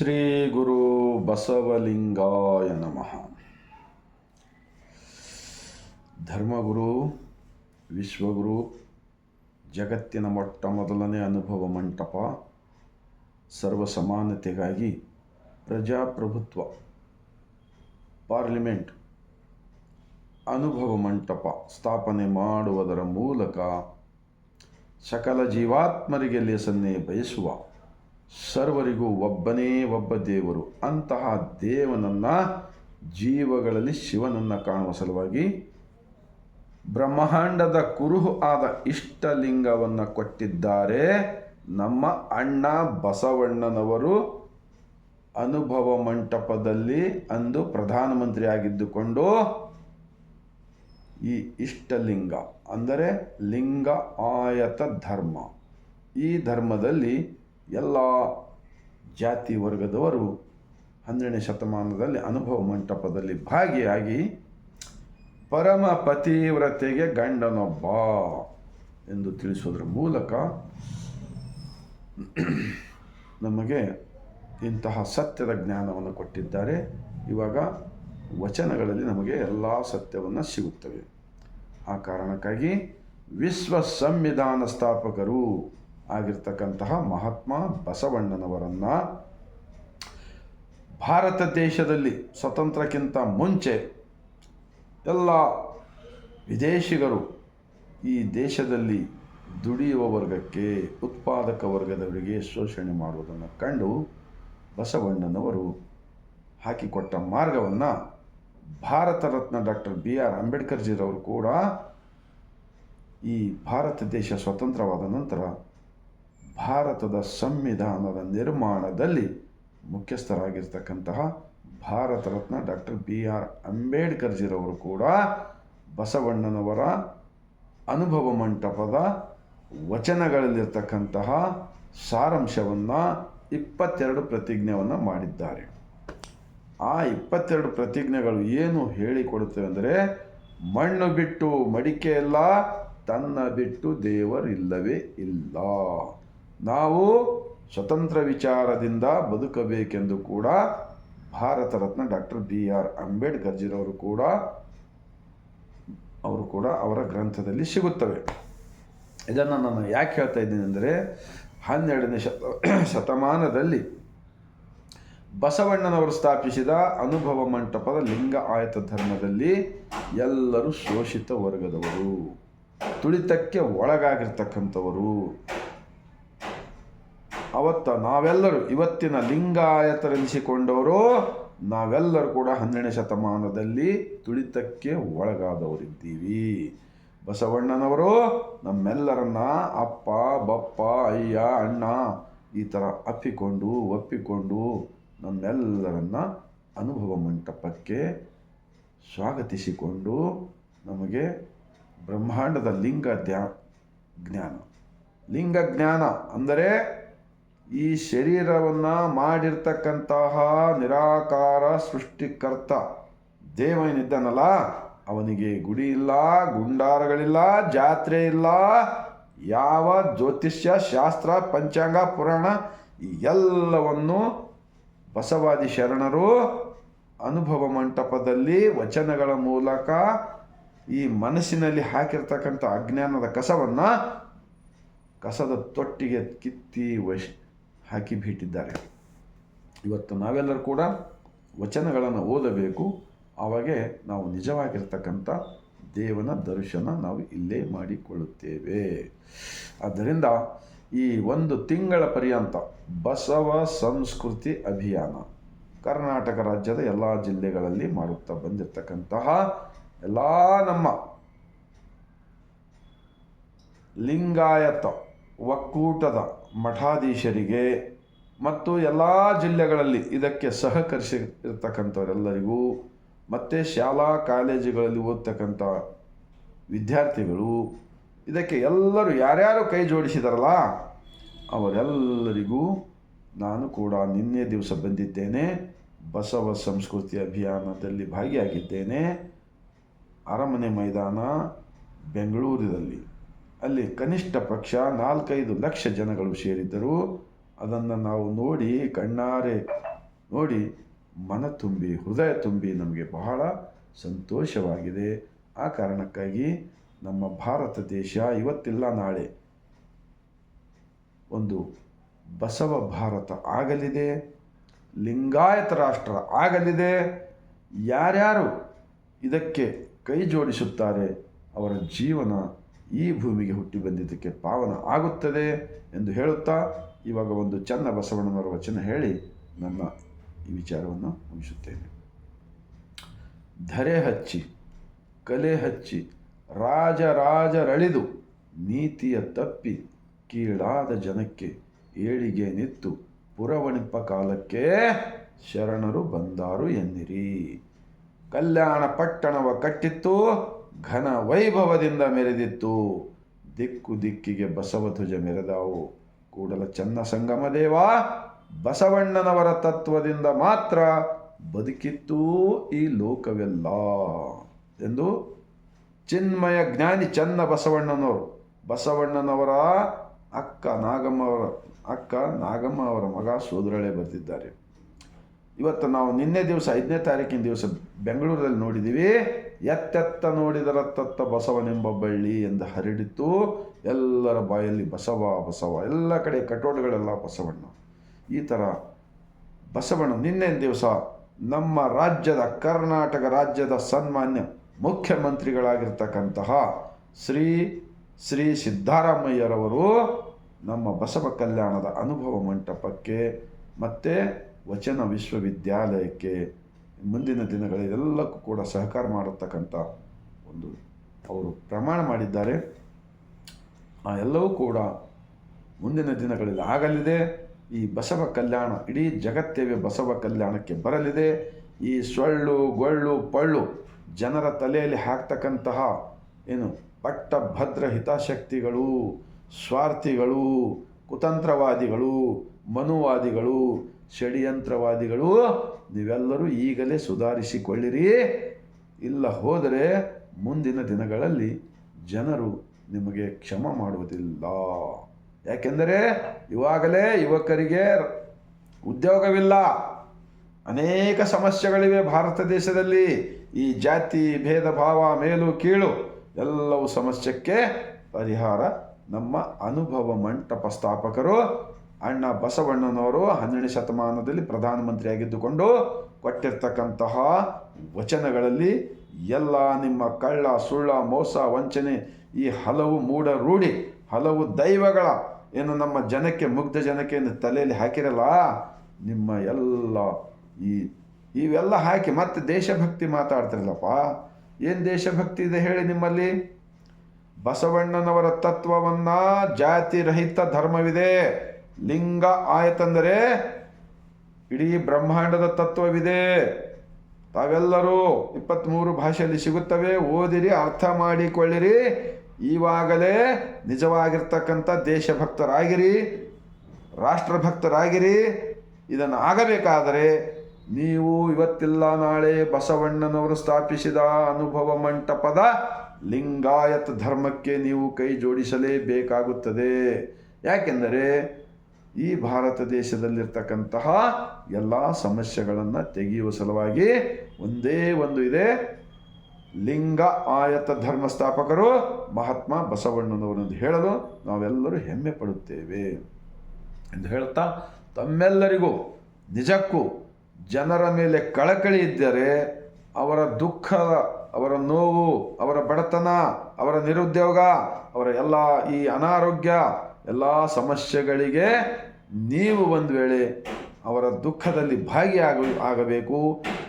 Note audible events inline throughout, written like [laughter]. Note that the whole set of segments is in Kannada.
ಶ್ರೀ ಗುರು ಬಸವಲಿಂಗಾಯ ನಮಃ. ಧರ್ಮಗುರು, ವಿಶ್ವಗುರು, ಜಗತ್ತಿನ ಮೊಟ್ಟ ಮೊದಲನೇ ಅನುಭವ ಮಂಟಪ, ಸರ್ವ ಸಮಾನತೆಗಾಗಿ ಪ್ರಜಾಪ್ರಭುತ್ವ, ಪಾರ್ಲಿಮೆಂಟ್, ಅನುಭವ ಮಂಟಪ ಸ್ಥಾಪನೆ ಮಾಡುವುದರ ಮೂಲಕ ಸಕಲ ಜೀವಾತ್ಮರಿಗೆ ಲೇಸನ್ನೇ ಬಯಸುವ ಸರ್ವರಿಗೂ ಒಬ್ಬನೇ ಒಬ್ಬ ದೇವರು. ಅಂತಹ ದೇವನನ್ನು ಜೀವಗಳಲ್ಲಿ ಶಿವನನ್ನು ಕಾಣುವ ಸಲುವಾಗಿ ಬ್ರಹ್ಮಾಂಡದ ಕುರುಹು ಆದ ಇಷ್ಟಲಿಂಗವನ್ನು ಕೊಟ್ಟಿದ್ದಾರೆ. ನಮ್ಮ ಅಣ್ಣ ಬಸವಣ್ಣನವರು ಅನುಭವ ಮಂಟಪದಲ್ಲಿ ಅಂದು ಪ್ರಧಾನಮಂತ್ರಿ ಆಗಿದ್ದುಕೊಂಡು ಈ ಇಷ್ಟಲಿಂಗ, ಅಂದರೆ ಲಿಂಗ ಆಯತ ಧರ್ಮ, ಈ ಧರ್ಮದಲ್ಲಿ ಎಲ್ಲ ಜಾತಿ ವರ್ಗದವರು ಹನ್ನೆರಡನೇ ಶತಮಾನದಲ್ಲಿ ಅನುಭವ ಮಂಟಪದಲ್ಲಿ ಭಾಗಿಯಾಗಿ ಪರಮ ಪತಿವ್ರತೆಗೆ ಗಂಡನೊಬ್ಬ ಎಂದು ತಿಳಿಸೋದ್ರ ಮೂಲಕ ನಮಗೆ ಇಂತಹ ಸತ್ಯದ ಜ್ಞಾನವನ್ನು ಕೊಟ್ಟಿದ್ದಾರೆ. ಇವಾಗ ವಚನಗಳಲ್ಲಿ ನಮಗೆ ಎಲ್ಲ ಸತ್ಯವನ್ನು ಸಿಗುತ್ತವೆ. ಆ ಕಾರಣಕ್ಕಾಗಿ ವಿಶ್ವ ಸಂವಿಧಾನ ಸ್ಥಾಪಕರು ಆಗಿರ್ತಕ್ಕಂತಹ ಮಹಾತ್ಮ ಬಸವಣ್ಣನವರನ್ನು ಭಾರತ ದೇಶದಲ್ಲಿ ಸ್ವತಂತ್ರಕ್ಕಿಂತ ಮುಂಚೆ ಎಲ್ಲ ವಿದೇಶಿಗರು ಈ ದೇಶದಲ್ಲಿ ದುಡಿಯುವ ವರ್ಗಕ್ಕೆ, ಉತ್ಪಾದಕ ವರ್ಗದವರಿಗೆ ಶೋಷಣೆ ಮಾಡುವುದನ್ನು ಕಂಡು ಬಸವಣ್ಣನವರು ಹಾಕಿಕೊಟ್ಟ ಮಾರ್ಗವನ್ನು Bharat Ratna doctor B R ಅಂಬೇಡ್ಕರ್ಜಿರವರು ಕೂಡ ಈ ಭಾರತ ದೇಶ ಸ್ವತಂತ್ರವಾದ ನಂತರ ಭಾರತದ ಸಂವಿಧಾನದ ನಿರ್ಮಾಣದಲ್ಲಿ ಮುಖ್ಯಸ್ಥರಾಗಿರ್ತಕ್ಕಂತಹ Bharat Ratna doctor B R ಅಂಬೇಡ್ಕರ್ಜಿರವರು ಕೂಡ ಬಸವಣ್ಣನವರ ಅನುಭವ ಮಂಟಪದ ವಚನಗಳಲ್ಲಿರ್ತಕ್ಕಂತಹ ಸಾರಾಂಶವನ್ನು ಇಪ್ಪತ್ತೆರಡು ಪ್ರತಿಜ್ಞೆಯನ್ನು ಮಾಡಿದ್ದಾರೆ. ಆ ಇಪ್ಪತ್ತೆರಡು ಪ್ರತಿಜ್ಞೆಗಳು ಏನು ಹೇಳಿಕೊಡುತ್ತವೆ ಅಂದರೆ, ಮಣ್ಣು ಬಿಟ್ಟು ಮಡಿಕೆ ಇಲ್ಲ, ತನ್ನ ಬಿಟ್ಟು ದೇವರಿಲ್ಲವೇ ಇಲ್ಲ. ನಾವು ಸ್ವತಂತ್ರ ವಿಚಾರದಿಂದ ಬದುಕಬೇಕೆಂದು ಕೂಡ Bharat Ratna doctor B R ಅಂಬೇಡ್ಕರ್ಜಿರವರು ಕೂಡ, ಅವರು ಕೂಡ ಅವರ ಗ್ರಂಥದಲ್ಲಿ ಸಿಗುತ್ತವೆ. ಇದನ್ನು ನಾನು ಯಾಕೆ ಹೇಳ್ತಾ ಇದ್ದೀನಿ ಅಂದರೆ, ಹನ್ನೆರಡನೇ ಶತ, ಶತಮಾನದಲ್ಲಿ ಬಸವಣ್ಣನವರು ಸ್ಥಾಪಿಸಿದ ಅನುಭವ ಮಂಟಪದ ಲಿಂಗ ಆಯತ ಧರ್ಮದಲ್ಲಿ ಎಲ್ಲರೂ ಶೋಷಿತ ವರ್ಗದವರು, ತುಳಿತಕ್ಕೆ ಒಳಗಾಗಿರ್ತಕ್ಕಂಥವರು. ಅವತ್ತ ನಾವೆಲ್ಲರೂ ಇವತ್ತಿನ ಲಿಂಗಾಯತರೆನಿಸಿಕೊಂಡವರು, ನಾವೆಲ್ಲರೂ ಕೂಡ ಹನ್ನೆರಡನೇ ಶತಮಾನದಲ್ಲಿ ತುಳಿತಕ್ಕೆ ಒಳಗಾದವರಿದ್ದೀವಿ. ಬಸವಣ್ಣನವರು ನಮ್ಮೆಲ್ಲರನ್ನ ಅಪ್ಪ, ಬಪ್ಪ, ಅಯ್ಯ, ಅಣ್ಣ ಈ ಥರ ಅಪ್ಪಿಕೊಂಡು, ಒಪ್ಪಿಕೊಂಡು ನಮ್ಮೆಲ್ಲರನ್ನ ಅನುಭವ ಮಂಟಪಕ್ಕೆ ಸ್ವಾಗತಿಸಿಕೊಂಡು ನಮಗೆ ಬ್ರಹ್ಮಾಂಡದ ಲಿಂಗ ಧ್ಯಾ ಜ್ಞಾನ. ಲಿಂಗ ಜ್ಞಾನ ಅಂದರೆ ಈ ಶರೀರವನ್ನು ಮಾಡಿರ್ತಕ್ಕಂತಹ ನಿರಾಕಾರ ಸೃಷ್ಟಿಕರ್ತ ದೇವನಿದ್ದಾನಲ್ಲ ಅವನಿಗೆ ಗುಡಿ ಇಲ್ಲ, ಗುಂಡಾರಗಳಿಲ್ಲ, ಜಾತ್ರೆ ಇಲ್ಲ, ಯಾವ ಜ್ಯೋತಿಷ್ಯ, ಶಾಸ್ತ್ರ, ಪಂಚಾಂಗ, ಪುರಾಣ ಎಲ್ಲವನ್ನು ಬಸವಾದಿ ಶರಣರು ಅನುಭವ ಮಂಟಪದಲ್ಲಿ ವಚನಗಳ ಮೂಲಕ ಈ ಮನಸ್ಸಿನಲ್ಲಿ ಹಾಕಿರ್ತಕ್ಕಂಥ ಅಜ್ಞಾನದ ಕಸವನ್ನು ಕಸದ ತೊಟ್ಟಿಗೆ ಕಿತ್ತಿ ವಶ್ ಹಾಕಿ ಬಿಟ್ಟಿದ್ದಾರೆ ಇವತ್ತು ನಾವೆಲ್ಲರೂ ಕೂಡ ವಚನಗಳನ್ನು ಓದಬೇಕು. ಆವಾಗೆ ನಾವು ನಿಜವಾಗಿರ್ತಕ್ಕಂಥ ದೇವನ ದರ್ಶನ ನಾವು ಇಲ್ಲೇ ಮಾಡಿಕೊಳ್ಳುತ್ತೇವೆ. ಆದ್ದರಿಂದ ಈ ಒಂದು ತಿಂಗಳ ಪರ್ಯಂತ ಬಸವ ಸಂಸ್ಕೃತಿ ಅಭಿಯಾನ ಕರ್ನಾಟಕ ರಾಜ್ಯದ ಎಲ್ಲ ಜಿಲ್ಲೆಗಳಲ್ಲಿ ಮಾಡುತ್ತಾ ಬಂದಿರತಕ್ಕಂತಹ ಎಲ್ಲ ನಮ್ಮ ಲಿಂಗಾಯತ ಒಕ್ಕೂಟದ ಮಠಾಧೀಶರಿಗೆ ಮತ್ತು ಎಲ್ಲ ಜಿಲ್ಲೆಗಳಲ್ಲಿ ಇದಕ್ಕೆ ಸಹಕರಿಸಿ ಇರ್ತಕ್ಕಂಥವರೆಲ್ಲರಿಗೂ ಮತ್ತು ಶಾಲಾ ಕಾಲೇಜುಗಳಲ್ಲಿ ಓದ್ತಕ್ಕಂಥ ವಿದ್ಯಾರ್ಥಿಗಳು, ಇದಕ್ಕೆ ಎಲ್ಲರೂ ಯಾರ್ಯಾರು ಕೈ ಜೋಡಿಸಿದಾರಲ್ಲ, ಅವರೆಲ್ಲರಿಗೂ ನಾನು ಕೂಡ ನಿನ್ನೆ ದಿವಸ ಬಂದಿದ್ದೇನೆ. ಬಸವ ಸಂಸ್ಕೃತಿ ಅಭಿಯಾನದಲ್ಲಿ ಭಾಗಿಯಾಗಿದ್ದೇನೆ. ಅರಮನೆ ಮೈದಾನ, ಬೆಂಗಳೂರಿನಲ್ಲಿ. ಅಲ್ಲಿ ಕನಿಷ್ಠ ಪಕ್ಷ ನಾಲ್ಕೈದು ಲಕ್ಷ ಜನಗಳು ಸೇರಿದ್ದರು. ಅದನ್ನು ನಾವು ನೋಡಿ ಕಣ್ಣಾರೆ ನೋಡಿ ಮನ ತುಂಬಿ, ಹೃದಯ ತುಂಬಿ ನಮಗೆ ಬಹಳ ಸಂತೋಷವಾಗಿದೆ. ಆ ಕಾರಣಕ್ಕಾಗಿ ನಮ್ಮ ಭಾರತ ದೇಶ ಇವತ್ತಿಲ್ಲ ನಾಳೆ. ಒಂದು ಬಸವ ಭಾರತ ಆಗಲಿದೆ, ಲಿಂಗಾಯತ ರಾಷ್ಟ್ರ ಆಗಲಿದೆ. ಯಾರ್ಯಾರು ಇದಕ್ಕೆ ಕೈ ಜೋಡಿಸುತ್ತಾರೆ ಅವರ ಜೀವನ ಈ ಭೂಮಿಗೆ ಹುಟ್ಟಿ ಬಂದಿದ್ದಕ್ಕೆ ಪಾವನ ಆಗುತ್ತದೆ ಎಂದು ಹೇಳುತ್ತಾ ಇವಾಗ ಒಂದು ಚನ್ನ ಬಸವಣ್ಣನವರ ವಚನ ಹೇಳಿ ನನ್ನ ಈ ವಿಚಾರವನ್ನು ಮುಗಿಸುತ್ತೇನೆ. ಧರೆ ಹಚ್ಚಿ, ಕಲೆ ಹಚ್ಚಿ, ರಾಜ ರಾಜರಳಿದು ನೀತಿಯ ತಪ್ಪಿ, ಕೀಳಾದ ಜನಕ್ಕೆ ಏಳಿಗೆ ನಿತ್ತು, ಪುರವಣಿಪ ಕಾಲಕ್ಕೆ ಶರಣರು ಬಂದಾರು ಎನ್ನಿರಿ. ಕಲ್ಯಾಣ ಪಟ್ಟಣವ ಕಟ್ಟಿತ್ತು ಘನ ವೈಭವದಿಂದ ಮೆರೆದಿತ್ತು. ದಿಕ್ಕು ದಿಕ್ಕಿಗೆ ಬಸವಧ್ವಜ ಮೆರೆದಾವು. ಕೂಡಲ ಚನ್ನ ಸಂಗಮ ದೇವ, ಬಸವಣ್ಣನವರ ತತ್ವದಿಂದ ಮಾತ್ರ ಬದುಕಿತ್ತು ಈ ಲೋಕವೆಲ್ಲ ಎಂದು ಚಿನ್ಮಯ ಜ್ಞಾನಿ ಚನ್ನ ಬಸವಣ್ಣನವರು, ಬಸವಣ್ಣನವರ ಅಕ್ಕ ನಾಗಮ್ಮ ಅವರ ಅಕ್ಕ ನಾಗಮ್ಮ ಅವರ ಮಗ ಸೋದರಳೆ ಬರೆದಿದ್ದಾರೆ ಇವತ್ತು ನಾವು ನಿನ್ನೆ ದಿವಸ ಐದನೇ ತಾರೀಕಿನ ದಿವಸ ಬೆಂಗಳೂರಲ್ಲಿ ನೋಡಿದ್ದೀವಿ. ಎತ್ತೆತ್ತ ನೋಡಿದರ ತತ್ತ ಬಸವನೆಂಬ ಬಳ್ಳಿ ಎಂದು ಹರಡಿತು ಎಲ್ಲರ ಬಾಯಲ್ಲಿ ಬಸವ ಬಸವ, ಎಲ್ಲ ಕಡೆ ಕಟೋಟಗಳೆಲ್ಲ ಬಸವಣ್ಣ. ಈ ಥರ ಬಸವಣ್ಣ ನಿನ್ನೆ ದಿವಸ ನಮ್ಮ ರಾಜ್ಯದ ಕರ್ನಾಟಕ ರಾಜ್ಯದ ಸನ್ಮಾನ್ಯ ಮುಖ್ಯಮಂತ್ರಿಗಳಾಗಿರ್ತಕ್ಕಂತಹ ಶ್ರೀ ಶ್ರೀ ಸಿದ್ದರಾಮಯ್ಯರವರು ನಮ್ಮ ಬಸವ ಕಲ್ಯಾಣದ ಅನುಭವ ಮಂಟಪಕ್ಕೆ ಮತ್ತು ವಚನ ವಿಶ್ವವಿದ್ಯಾಲಯಕ್ಕೆ ಮುಂದಿನ ದಿನಗಳ ಎಲ್ಲಕ್ಕೂ ಕೂಡ ಸಹಕಾರ ಮಾಡತಕ್ಕಂಥ ಒಂದು ಅವರು ಪ್ರಮಾಣ ಮಾಡಿದ್ದಾರೆ. ಆ ಎಲ್ಲವೂ ಕೂಡ ಮುಂದಿನ ದಿನಗಳಲ್ಲಿ ಆಗಲಿದೆ. ಈ ಬಸವ ಕಲ್ಯಾಣ, ಇಡೀ ಜಗತ್ತೇವೆ ಬಸವ ಕಲ್ಯಾಣಕ್ಕೆ ಬರಲಿದೆ. ಈ ಸೊಳ್ಳು, ಗೊಳ್ಳು, ಪಳ್ಳು ಜನರ ತಲೆಯಲ್ಲಿ ಹಾಕ್ತಕ್ಕಂತಹ ಏನು ಪಟ್ಟಭದ್ರ ಹಿತಾಸಕ್ತಿಗಳು, ಸ್ವಾರ್ಥಿಗಳು, ಕುತಂತ್ರವಾದಿಗಳು, ಮನುವಾದಿಗಳು ಷಡ್ಯಂತ್ರವಾದಿಗಳು, ನೀವೆಲ್ಲರೂ ಈಗಲೇ ಸುಧಾರಿಸಿಕೊಳ್ಳಿರಿ. ಇಲ್ಲ ಹೋದರೆ ಮುಂದಿನ ದಿನಗಳಲ್ಲಿ ಜನರು ನಿಮಗೆ ಕ್ಷಮ ಮಾಡುವುದಿಲ್ಲ. ಯಾಕೆಂದರೆ ಇವಾಗಲೇ ಯುವಕರಿಗೆ ಉದ್ಯೋಗವಿಲ್ಲ. ಅನೇಕ ಸಮಸ್ಯೆಗಳಿವೆ ಭಾರತ ದೇಶದಲ್ಲಿ. ಈ ಜಾತಿ ಭೇದ ಭಾವ ಮೇಲು ಕೀಳು ಎಲ್ಲವೂ ಸಮಸ್ಯೆಕ್ಕೆ ಪರಿಹಾರ ನಮ್ಮ ಅನುಭವ ಮಂಟಪ ಸ್ಥಾಪಕರು ಅಣ್ಣ ಬಸವಣ್ಣನವರು ಹನ್ನೆರಡನೇ ಶತಮಾನದಲ್ಲಿ ಪ್ರಧಾನಮಂತ್ರಿಯಾಗಿದ್ದುಕೊಂಡು ಕೊಟ್ಟಿರ್ತಕ್ಕಂತಹ ವಚನಗಳಲ್ಲಿ ಎಲ್ಲ ನಿಮ್ಮ ಕಳ್ಳ, ಸುಳ್ಳ, ಮೋಸ, ವಂಚನೆ ಈ ಹಲವು ಮೂಢ ರೂಢಿ, ಹಲವು ದೈವಗಳ ಏನು ನಮ್ಮ ಜನಕ್ಕೆ, ಮುಗ್ಧ ಜನಕ್ಕೆ ಏನು ತಲೆಯಲ್ಲಿ ಹಾಕಿರಲ್ಲ? ನಿಮ್ಮ ಎಲ್ಲ ಈ ಇವೆಲ್ಲ ಹಾಕಿ ಮತ್ತೆ ದೇಶಭಕ್ತಿ ಮಾತಾಡ್ತಿರಲ್ಲಪ್ಪ? ಏನು ದೇಶಭಕ್ತಿ ಇದೆ ಹೇಳಿ ನಿಮ್ಮಲ್ಲಿ? ಬಸವಣ್ಣನವರ ತತ್ವವನ್ನು ಜಾತಿರಹಿತ ಧರ್ಮವಿದೆ. ಲಿಂಗ ಆಯತಂದರೆ ಇಡೀ ಬ್ರಹ್ಮಾಂಡದ ತತ್ವವಿದೆ. ತಾವೆಲ್ಲರೂ ಇಪ್ಪತ್ತ್ಮೂರು ಭಾಷೆಯಲ್ಲಿ ಸಿಗುತ್ತವೆ. ಓದಿರಿ, ಅರ್ಥ ಮಾಡಿಕೊಳ್ಳಿರಿ. ಈವಾಗಲೇ ನಿಜವಾಗಿರ್ತಕ್ಕಂಥ ದೇಶಭಕ್ತರಾಗಿರಿ, ರಾಷ್ಟ್ರಭಕ್ತರಾಗಿರಿ. ಇದನ್ನು ಆಗಬೇಕಾದರೆ ನೀವು ಇವತ್ತಿಲ್ಲ, ನಾಳೆ ಬಸವಣ್ಣನವರು ಸ್ಥಾಪಿಸಿದ ಅನುಭವ ಮಂಟಪದ ಲಿಂಗಾಯತ ಧರ್ಮಕ್ಕೆ ನೀವು ಕೈ ಜೋಡಿಸಲೇಬೇಕಾಗುತ್ತದೆ. ಯಾಕೆಂದರೆ ಈ ಭಾರತ ದೇಶದಲ್ಲಿರ್ತಕ್ಕಂತಹ ಎಲ್ಲ ಸಮಸ್ಯೆಗಳನ್ನು ತೆಗೆಯುವ ಸಲುವಾಗಿ ಒಂದೇ ಒಂದು ಇದೆ. ಲಿಂಗ ಆಯತ ಧರ್ಮ ಸ್ಥಾಪಕರು ಮಹಾತ್ಮ ಬಸವಣ್ಣನವರೆಂದು ಹೇಳಲು ನಾವೆಲ್ಲರೂ ಹೆಮ್ಮೆ ಪಡುತ್ತೇವೆ ಎಂದು ಹೇಳ್ತಾ, ತಮ್ಮೆಲ್ಲರಿಗೂ, ನಿಜಕ್ಕೂ ಜನರ ಮೇಲೆ ಕಳಕಳಿ ಇದ್ದರೆ ಅವರ ದುಃಖ, ಅವರ ನೋವು, ಅವರ ಬಡತನ, ಅವರ ನಿರುದ್ಯೋಗ, ಅವರ ಎಲ್ಲ ಈ ಅನಾರೋಗ್ಯ ಎಲ್ಲ ಸಮಸ್ಯೆಗಳಿಗೆ ನೀವು ಒಂದು ವೇಳೆ ಅವರ ದುಃಖದಲ್ಲಿ ಭಾಗಿಯಾಗ ಆಗಬೇಕು,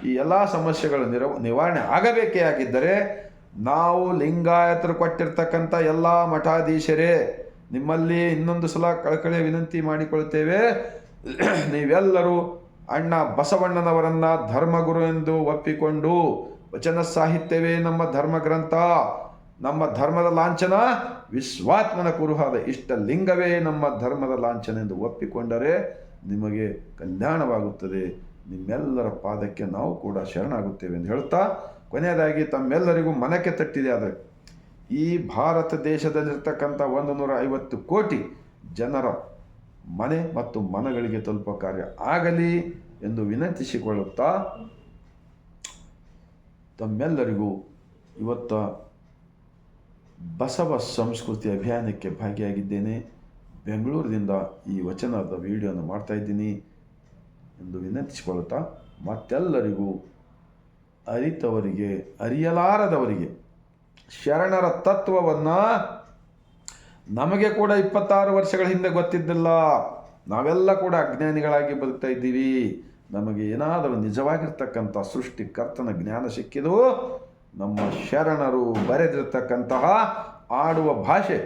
ಈ ಎಲ್ಲ ಸಮಸ್ಯೆಗಳು ನಿರವ ನಿವಾರಣೆ ಆಗಬೇಕೇ ಆಗಿದ್ದರೆ ನಾವು ಲಿಂಗಾಯತರು ಕೊಟ್ಟಿರ್ತಕ್ಕಂಥ ಎಲ್ಲ ಮಠಾಧೀಶರೇ, ನಿಮ್ಮಲ್ಲಿ ಇನ್ನೊಂದು ಸಲ ಕಳಕಳಿ ವಿನಂತಿ ಮಾಡಿಕೊಳ್ತೇವೆ. [clears throat] ನೀವೆಲ್ಲರೂ ಅಣ್ಣ ಬಸವಣ್ಣನವರನ್ನ ಧರ್ಮಗುರು ಎಂದು ಒಪ್ಪಿಕೊಂಡು ವಚನ ಸಾಹಿತ್ಯವೇ ನಮ್ಮ ಧರ್ಮ ಗ್ರಂಥ ನಮ್ಮ ಧರ್ಮದ ಲಾಂಛನ ವಿಶ್ವಾತ್ಮನ ಕುರುಹಾದ ಇಷ್ಟ ಲಿಂಗವೇ ನಮ್ಮ ಧರ್ಮದ ಲಾಂಛನ ಎಂದು ಒಪ್ಪಿಕೊಂಡರೆ ನಿಮಗೆ ಕಲ್ಯಾಣವಾಗುತ್ತದೆ. ನಿಮ್ಮೆಲ್ಲರ ಪಾದಕ್ಕೆ ನಾವು ಕೂಡ ಶರಣಾಗುತ್ತೇವೆ ಎಂದು ಹೇಳ್ತಾ, ಕೊನೆಯದಾಗಿ ತಮ್ಮೆಲ್ಲರಿಗೂ ಮನಕ್ಕೆ ತಟ್ಟಿದೆ ಆದರೆ, ಈ ಭಾರತ ದೇಶದಲ್ಲಿರ್ತಕ್ಕಂಥ ಒಂದು ನೂರ ಐವತ್ತು ಕೋಟಿ ಜನರ ಮನೆ ಮತ್ತು ಮನಗಳಿಗೆ ತಲುಪೋ ಕಾರ್ಯ ಆಗಲಿ ಎಂದು ವಿನಂತಿಸಿಕೊಳ್ಳುತ್ತಾ, ತಮ್ಮೆಲ್ಲರಿಗೂ ಇವತ್ತ ಬಸವ ಸಂಸ್ಕೃತಿ ಅಭಿಯಾನಕ್ಕೆ ಭಾಗಿಯಾಗಿದ್ದೇನೆ. ಬೆಂಗಳೂರಿನಿಂದ ಈ ವಚನದ ವಿಡಿಯೋನ ಮಾಡ್ತಾ ಇದ್ದೀನಿ ಎಂದು ವಿನಂತಿಸಿಕೊಳ್ಳುತ್ತಾ ಮತ್ತೆಲ್ಲರಿಗೂ ಅರಿತವರಿಗೆ, ಅರಿಯಲಾರದವರಿಗೆ ಶರಣರ ತತ್ವವನ್ನು ನಮಗೆ ಕೂಡ ಇಪ್ಪತ್ತಾರು ವರ್ಷಗಳ ಹಿಂದೆ ಗೊತ್ತಿದ್ದಿಲ್ಲ. ನಾವೆಲ್ಲ ಕೂಡ ಅಜ್ಞಾನಿಗಳಾಗಿ ಬದುಕ್ತಾ ಇದ್ದೀವಿ. ನಮಗೆ ಏನಾದರೂ ನಿಜವಾಗಿರ್ತಕ್ಕಂಥ ಸೃಷ್ಟಿಕರ್ತನ ಜ್ಞಾನ ಸಿಕ್ಕಿದು ನಮ್ಮ ಶರಣರು ಬರೆದಿರ್ತಕ್ಕಂತಹ ಆಡುವ ಭಾಷೆ,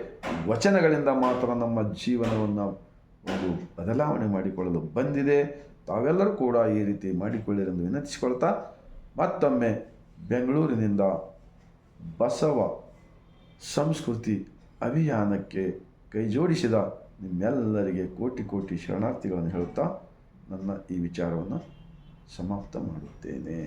ವಚನಗಳಿಂದ ಮಾತ್ರ ನಮ್ಮ ಜೀವನವನ್ನು ಒಂದು ಬದಲಾವಣೆ ಮಾಡಿಕೊಳ್ಳಲು ಬಂದಿದೆ. ತಾವೆಲ್ಲರೂ ಕೂಡ ಈ ರೀತಿ ಮಾಡಿಕೊಳ್ಳಿರೆಂದು ವಿನಂತಿಸಿಕೊಳ್ತಾ ಮತ್ತೊಮ್ಮೆ ಬೆಂಗಳೂರಿನಿಂದ ಬಸವ ಸಂಸ್ಕೃತಿ ಅಭಿಯಾನಕ್ಕೆ ಕೈಜೋಡಿಸಿದ ನಿಮ್ಮೆಲ್ಲರಿಗೆ ಕೋಟಿ ಕೋಟಿ ಶರಣಾರ್ಥಿಗಳನ್ನು ಹೇಳುತ್ತಾ ನನ್ನ ಈ ವಿಚಾರವನ್ನು ಸಮಾಪ್ತ ಮಾಡುತ್ತೇನೆ.